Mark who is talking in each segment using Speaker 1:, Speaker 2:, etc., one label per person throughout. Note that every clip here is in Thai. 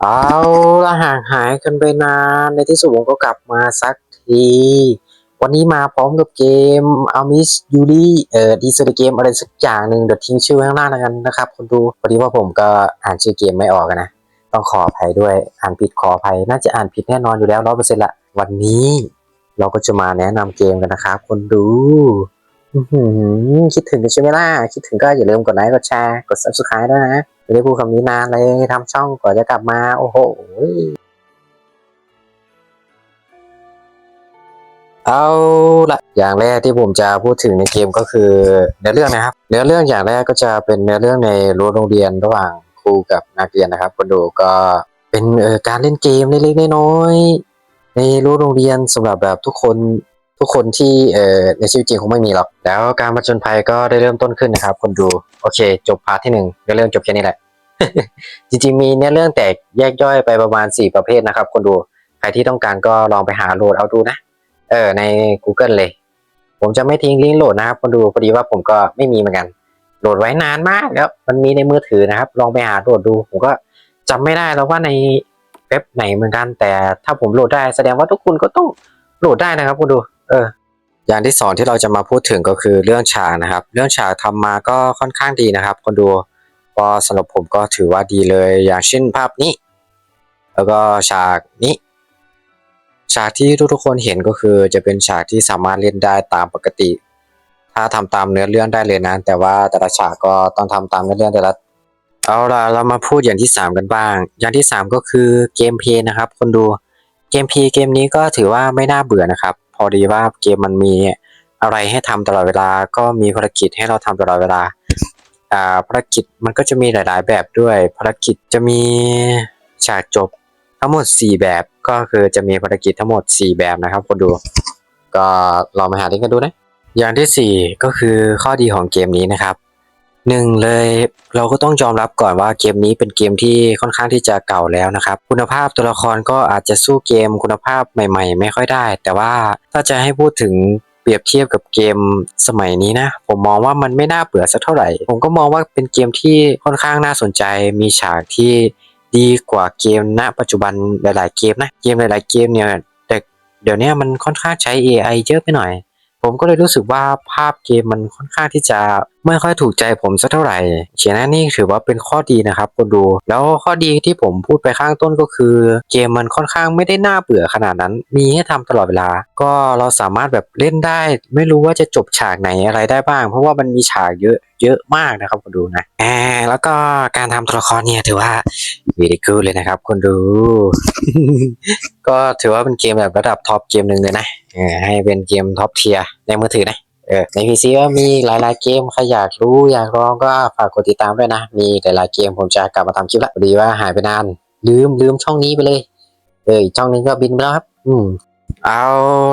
Speaker 1: เอาละห่างหายกันไปนานในที่สุดผมก็กลับมาสักที วันนี้มาพร้อมกับเกม a m i s Yuri เอ่อดีซเกมอะไรสักอย่างหนึ่งเดี๋ยวทิ้งชื่อไว้ข้างล่างแล้วกันนะครับคนดูพอดีว่าผมก็อ่านชื่อเกมไม่ออกนะ ต้องขออภัยด้วยอ่านผิดขออภัย น่าจะอ่านผิดแน่นอนอยู่แล้วร้อยเปอร์เซ็นต์ละวันนี้ เราก็จะมาแนะนำเกมกันนะครับคนดูคิดถึงกันใช่ไหมล่ะคิดถึงก็อย่าลืมกดไลค์กดแชร์กด subscribe ด้วยนะ ไม่ได้พูดคำนี้นานเลยทำช่องก่อจะกลับมา โอ้โหเอาละอย่างแรกที่ผมจะพูดถึงในเกมก็คือเนื้อเรื่องนะครับ เนื้อเรื่องอย่างแรกก็จะเป็นเนื้อเรื่องในรั้วโรงเรียนระหว่างครูกับนักเรียนนะครับคนดูก็เป็นเอ่อการเล่นเกมเล็กๆน้อยๆในรั้วโรงเรียนสำหรับแบบทุกคน ทุกคนที่เอ่อในชีวิตจริงคงไม่มีหรอก แล้วการผจญภัยก็ได้เริ่มต้นขึ้นนะครับ คนดู โอเค จบพาร์ทที่หนึ่งเนื้อเรื่องจบแค่นี้แหละ จริงๆมีเนื้อเรื่องแตกแยกย่อยไปประมาณ 4 ประเภทนะครับ คนดู ใครที่ต้องการก็ลองไปหาโหลดเอาดูนะ เออใน Google เลย ผมจะไม่ทิ้งลิงก์โหลดนะครับ คนดูพอดีว่าผมก็ไม่มีเหมือนกัน โหลดไว้นานมากแล้วมันมีในมือถือนะครับ ลองไปหาโหลดดู ผมก็จำไม่ได้แล้วว่าในเว็บไหนเหมือนกัน แต่ถ้าผมโหลดได้แสดงว่าทุกคนก็ต้องโหลดได้นะครับคนดู เออ อย่างที่สองที่เราจะมาพูดถึงก็คือเรื่องฉากนะครับ เรื่องฉากทำมาก็ค่อนข้างดีนะครับ คนดูก็สำหรับผมก็ถือว่าดีเลย อย่างเช่นภาพนี้ แล้วก็ฉากนี้ ฉากที่ทุกๆคนเห็นก็คือจะเป็นฉากที่สามารถเล่นได้ตามปกติ ถ้าทำตามเนื้อเรื่องได้เลยนะ แต่ว่าแต่ละฉากก็ต้องทำตามเนื้อเรื่องแต่ละเอาล่ะเรามาพูดอย่างที่สามกันบ้าง อย่างที่สามก็คือเกมเพลย์นะครับ คนดูเกมเพลย์เกมนี้ก็ถือว่าไม่น่าเบื่อนะครับ พอดีว่าเกมมันมีอะไรให้ทำตลอดเวลา ก็มีภารกิจให้เราทำตลอดเวลาอ่าภารกิจมันก็จะมีหลาย ๆ แบบด้วย ภารกิจจะมีฉากจบทั้งหมด 4 แบบก็คือจะมีภารกิจทั้งหมด 4 แบบนะครับคนดู ก็ลองมาหาเล่นกันดูนะ อย่างที่ 4 ก็คือข้อดีของเกมนี้นะครับ หนึ่งเลยเราก็ต้องยอมรับก่อนว่าเกมนี้เป็นเกมที่ค่อนข้างที่จะเก่าแล้วนะครับ คุณภาพตัวละครก็อาจจะสู้เกมคุณภาพใหม่ ๆ ไม่ค่อยได้ แต่ว่าถ้าจะให้พูดถึงเปรียบเทียบกับเกมสมัยนี้นะ ผมมองว่ามันไม่น่าเบื่อสักเท่าไหร่ ผมก็มองว่าเป็นเกมที่ค่อนข้างน่าสนใจมีฉากที่ดีกว่าเกมณ ปัจจุบันหลาย ๆ เกมนะเกมหลาย ๆ เกมเนี่ยแต่เดี๋ยวนี้มันค่อนข้างใช้ AI เยอะไปหน่อย ผมก็เลยรู้สึกว่าภาพเกมมันค่อนข้างที่จะไม่ค่อยถูกใจผมสักเท่าไหร่เขียนนี่ถือว่าเป็นข้อดีนะครับคนดู แล้วข้อดีที่ผมพูดไปข้างต้นก็คือ เกมมันค่อนข้างไม่ได้น่าเบื่อขนาดนั้น มีให้ทำตลอดเวลา ก็เราสามารถแบบเล่นได้ ไม่รู้ว่าจะจบฉากไหนอะไรได้บ้าง เพราะว่ามันมีฉากเยอะเยอะมากนะครับคนดูนะแอแล้วก็การทำตัวละครเนี่ยถือว่า very good เลยนะครับคนดู ก็ถือว่าเป็นเกมแบบระดับท็อปเกมหนึ่งเลยนะให้เป็นเกมท็อปเทียในมือถือนะ เออใน PC ก็มีหลายๆเกมใครอยากรู้อยากลองก็ฝากกดติดตามด้วยนะ มีหลายๆเกมผมจะกลับมาทำคลิปละพอดีว่าหายไปนาน ลืมลืมช่องนี้ไปเลยเอออีกช่องนึงก็บินไปแล้วครับ อืมเอา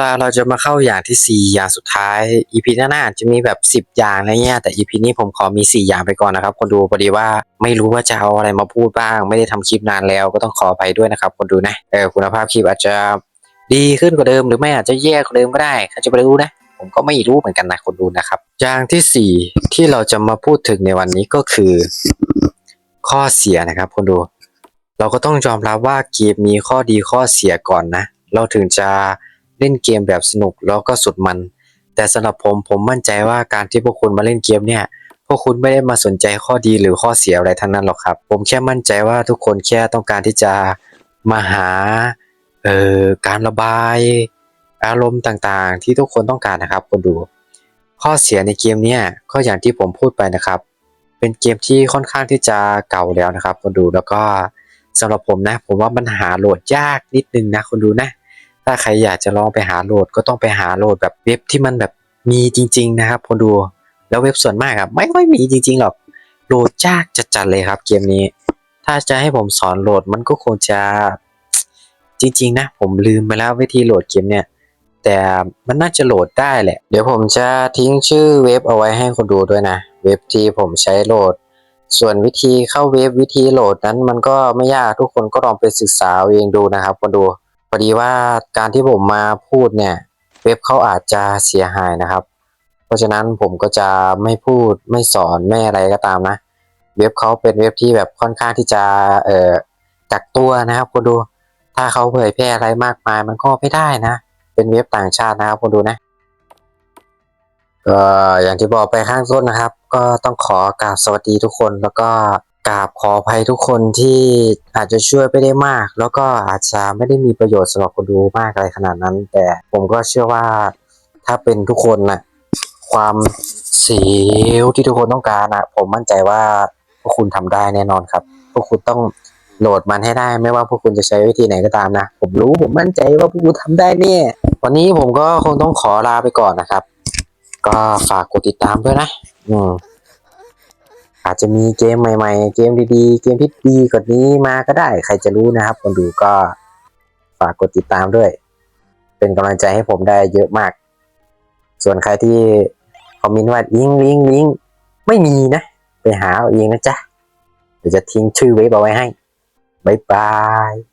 Speaker 1: ล่ะเราจะมาเข้าอย่างที่ 4 อย่างสุดท้าย EP หน้าจะมีแบบ 10 อย่างอะไรเงี้ยแต่ EP นี้ผมขอมี 4 อย่างไปก่อนนะครับ คนดูพอดีว่าไม่รู้ว่าจะเอาอะไรมาพูดบ้าง ไม่ได้ทำคลิปนานแล้วก็ต้องขออภัยด้วยนะครับ คนดูนะเออคุณภาพคลิปอาจจะดีขึ้นกว่าเดิมหรือไม่อาจจะแย่กว่าเดิมก็ได้ใครจะไปรู้นะ ผมก็ไม่รู้เหมือนกันนะคนดูนะครับ อย่างที่ 4 ที่เราจะมาพูดถึงในวันนี้ก็คือ ข้อเสียนะครับคนดู เราก็ต้องยอมรับว่าเกมมีข้อดีข้อเสียก่อนนะ เราถึงจะเล่นเกมแบบสนุกแล้วก็สุดมัน แต่สำหรับผมผมมั่นใจว่าการที่พวกคุณมาเล่นเกมเนี่ยพวกคุณไม่ได้มาสนใจข้อดีหรือข้อเสียอะไรทั้งนั้นหรอกครับ ผมแค่มั่นใจว่าทุกคนแค่ต้องการที่จะมาหาเอ่อการระบาย อารมณ์ต่างๆ ที่ทุกคนต้องการนะครับคนดู ข้อเสียในเกมเนี่ยก็อย่างที่ผมพูดไปนะครับ เป็นเกมที่ค่อนข้างที่จะเก่าแล้วนะครับ คนดูแล้วก็สำหรับผมนะ ผมว่ามันหาโหลดยากนิดนึงนะคนดูนะ ถ้าใครอยากจะลองไปหาโหลดก็ต้องไปหาโหลดแบบเว็บที่มันแบบมีจริง ๆ นะครับ คนดูแล้วเว็บส่วนมากอะไม่ค่อยมีจริง ๆหรอกโหลดยากจัดๆเลยครับ เกมนี้ ถ้าจะให้ผมสอนโหลดมันก็คงจะจริง ๆ นะ ผมลืมไปแล้ววิธีโหลดเกมเนี่ย แต่มันน่าจะโหลดได้แหละ เดี๋ยวผมจะทิ้งชื่อเว็บเอาไว้ให้คนดูด้วยนะ เว็บที่ผมใช้โหลด ส่วนวิธีเข้าเว็บวิธีโหลดนั้นมันก็ไม่ยากทุกคนก็ลองไปศึกษาเองดูนะครับคนดูพอดีว่าการที่ผมมาพูดเนี่ยเว็บเขาอาจจะเสียหายนะครับ เพราะฉะนั้นผมก็จะไม่พูดไม่สอนไม่อะไรก็ตามนะ เว็บเขาเป็นเว็บที่แบบค่อนข้างที่จะเอ่อกักตัวนะครับคนดู ถ้าเขาเผยแพร่อะไรมากมายมันก็ไม่ได้นะ เป็นเว็บต่างชาตินะครับคนดูนะก็อย่างที่บอกไปข้างต้นนะครับ ก็ต้องขอกราบสวัสดีทุกคนแล้วก็กราบขออภัยทุกคนที่อาจจะช่วยไปได้มาก แล้วก็อาจจะไม่ได้มีประโยชน์สำหรับคนดูมากอะไรขนาดนั้น แต่ผมก็เชื่อว่าถ้าเป็นทุกคนนะความเสียวที่ทุกคนต้องการนะผมมั่นใจว่าพวกคุณทำได้แน่นอนครับ พวกคุณต้อง โหลดมันให้ได้ไม่ว่าพวกคุณจะใช้วิธีไหนก็ตามนะ ผมรู้ผมมั่นใจว่าพวกคุณทำได้แน่วันนี้ผมก็คงต้องขอลาไปก่อนนะครับ ก็ฝากกดติดตามด้วยนะ อืมอาจจะมีเกมใหม่ ๆ เกมดีๆ เกมที่ดีกว่านี้มาก็ได้ ใครจะรู้นะครับ คนดูก็ฝากกดติดตามด้วย เป็นกำลังใจให้ผมได้เยอะมาก ส่วนใครที่คอมเมนต์ว่าลิงลิงลิงไม่มีนะ ไปหาเอาเองนะจ๊ะเดี๋ยวจะทิ้งชื่อไว้เอาไว้ให้ Bye-bye